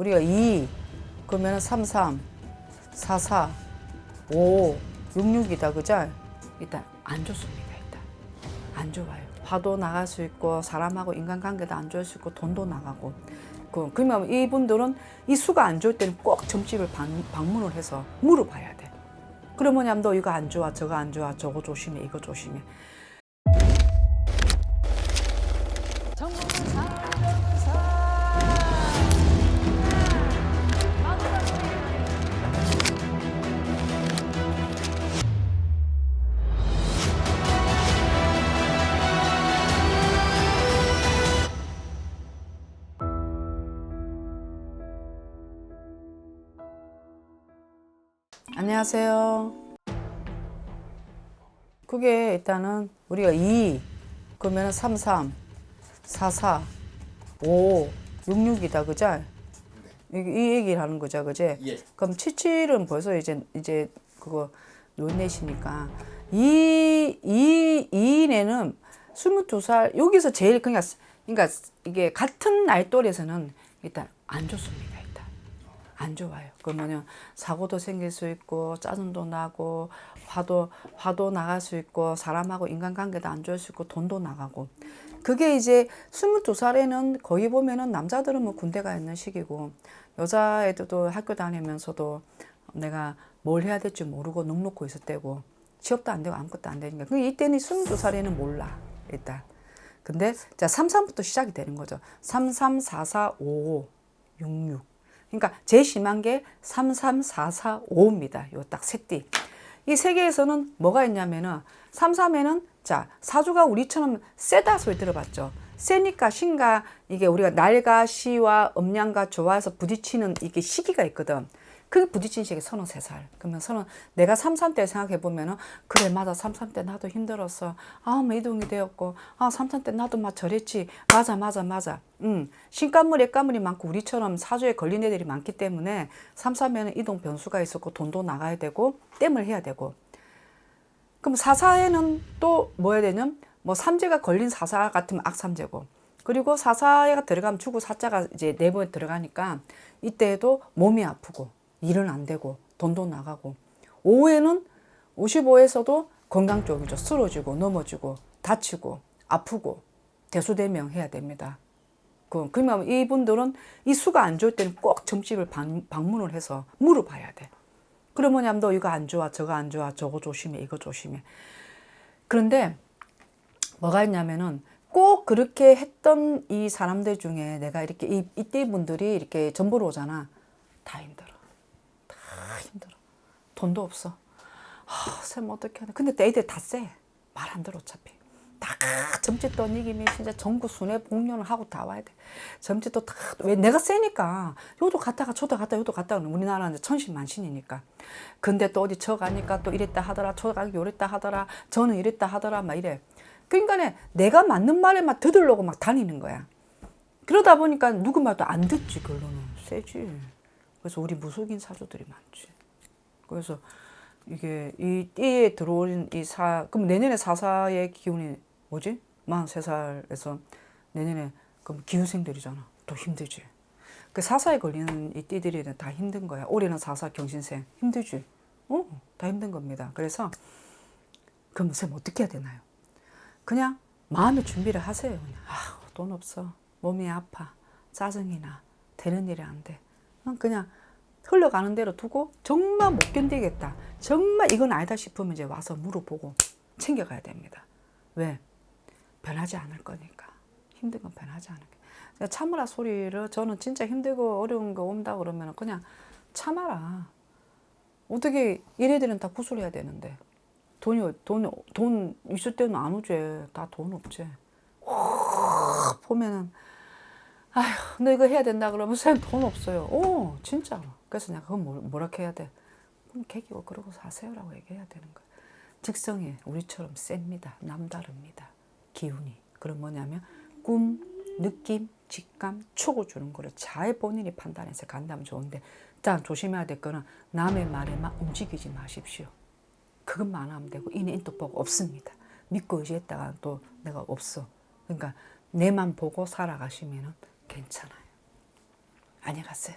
우리가 2 그러면 33 44 5 66이다. 그죠? 일단 안 좋습니다 일단. 안 좋아요. 화도 나갈 수 있고 사람하고 인간관계도 안 좋을 수 있고 돈도 나가고. 그, 그러면 이분들은 이 수가 안 좋을 때는 꼭 점집을 방, 방문을 해서 물어봐야 돼. 그러면 너 이거 안 좋아 저거 안 좋아 저거 조심해 이거 조심해 안녕하세요. 그게 일단은 우리가 2 그러면 33 44 5 66이다 그죠? 이, 이 얘기를 하는 거죠, 그제? 예. 그럼 77은 벌써 이제 이제 그거 논내시니까 이, 이, 이인에는 22살 여기서 제일 그러니까 그러니까 이게 같은 나이 또래에서는 일단 안 좋습니다. 안 좋아요. 그러면은 사고도 생길 수 있고 짜증도 나고 화도 화도 나갈 수 있고 사람하고 인간관계도 안 좋을 수 있고 돈도 나가고. 그게 이제 22살에는 거의 보면은 남자들은 뭐 군대 가 있는 시기고 여자애들도 학교 다니면서도 내가 뭘 해야 될지 모르고 눅눅고 있을 때고 취업도 안 되고 아무것도 안 되니까. 그 이때는 22살에는 몰라 일단. 근데 자 33부터 시작이 되는 거죠. 33, 44, 55, 66 그러니까 제일 심한 게 33, 44, 5입니다 요 딱 세띠 이세 개에서는 뭐가 있냐면은 33에는 자 사주가 우리처럼 세다 소리 들어봤죠. 세니까 신가 이게 우리가 날과 시와 음양과 조화해서 부딪히는 이게 시기가 있거든. 그 부딪힌 시기 서른 세 살. 그러면 서른 내가 삼삼 때 생각해 보면은 그래 맞아 삼삼 때 나도 힘들었어. 아 뭐 이동이 되었고 아 삼삼 때 나도 막 저랬지. 맞아 맞아 맞아. 음 신가물 액가물이 많고 우리처럼 사주에 걸린 애들이 많기 때문에 삼삼에는 이동 변수가 있었고 돈도 나가야 되고 땜을 해야 되고 그럼 사사에는 또 뭐 해야 되냐면 뭐 삼재가 걸린 사사 같으면 악삼재고 그리고 사사가 들어가면 주고 사자가 이제 내부에 들어가니까 이때에도 몸이 아프고 일은 안 되고 돈도 나가고 오후에는 55에서도 건강 쪽이죠 쓰러지고 넘어지고 다치고 아프고 대수대명 해야 됩니다. 그 그러면 이분들은 이 수가 안 좋을 때는 꼭 점집을 방, 방문을 해서 물어봐야 돼. 그러면 너 이거 안 좋아, 저거 안 좋아, 저거 조심해, 이거 조심해. 그런데 뭐가 있냐면은 꼭 그렇게 했던 이 사람들 중에 내가 이렇게 이, 이때 분들이 이렇게 전보로 오잖아. 다 힘들어. 다 힘들어. 돈도 없어. 아, 쌤 어떻게 하냐. 근데 애들 다 쎄. 말 안 들어 어차피. 다돈 이기면 진짜 전국 순회 공연을 하고 다 와야 돼. 점집도 다, 왜 내가 세니까. 요도 갔다가 저도 갔다 요도 갔다가 우리나라는 이제 천신만신이니까. 근데 또 어디 저 가니까 또 이랬다 하더라. 저 가기 요랬다 하더라. 저는 이랬다 하더라. 막 이래. 그러니까 내가 맞는 말에만 듣으려고 막 다니는 거야. 그러다 보니까 누구 말도 안 듣지, 결론은. 세지. 그래서 우리 무속인 사주들이 많지. 그래서 이게 이 띠에 들어오는 이 사, 그럼 내년에 사사의 기운이 뭐지? 43살에서 내년에 그럼 기후생들이잖아. 더 힘들지. 그 사사에 걸리는 이 띠들이 다 힘든 거야. 올해는 사사 경신생. 힘들지? 어, 다 힘든 겁니다. 그래서 그럼 쌤 어떻게 해야 되나요? 그냥 마음의 준비를 하세요. 그냥. 아, 돈 없어. 몸이 아파. 짜증이 나. 되는 일이 안 돼. 그냥 흘러가는 대로 두고 정말 못 견디겠다. 정말 이건 아니다 싶으면 이제 와서 물어보고 챙겨가야 됩니다. 왜? 변하지 않을 거니까. 힘든 건 변하지 않을 거니까. 참으라 소리를 저는 진짜 힘들고 어려운 거 온다 그러면 그냥 참아라. 어떻게 얘네들은 다 구슬해야 되는데 돈이 돈, 돈 있을 때는 안 오지. 다 돈 없지. 확 보면은 아휴, 너 이거 해야 된다 그러면 쌤 돈 없어요. 오, 진짜로. 그래서 내가 그건 뭐, 뭐라 해야 돼? 그럼 개기고 그러고 사세요라고 얘기해야 되는 거야. 직성이 우리처럼 셉니다. 남다릅니다. 기운이. 그럼 뭐냐면 꿈, 느낌, 직감, 촉을 주는 거를 잘 본인이 판단해서 간다면 좋은데 일단 조심해야 될 거는 남의 말에만 움직이지 마십시오. 그것만 하면 되고 인도 보고 없습니다. 믿고 의지했다가 또 내가 없어. 그러니까 내만 보고 살아가시면 괜찮아요. 안 해갔어요.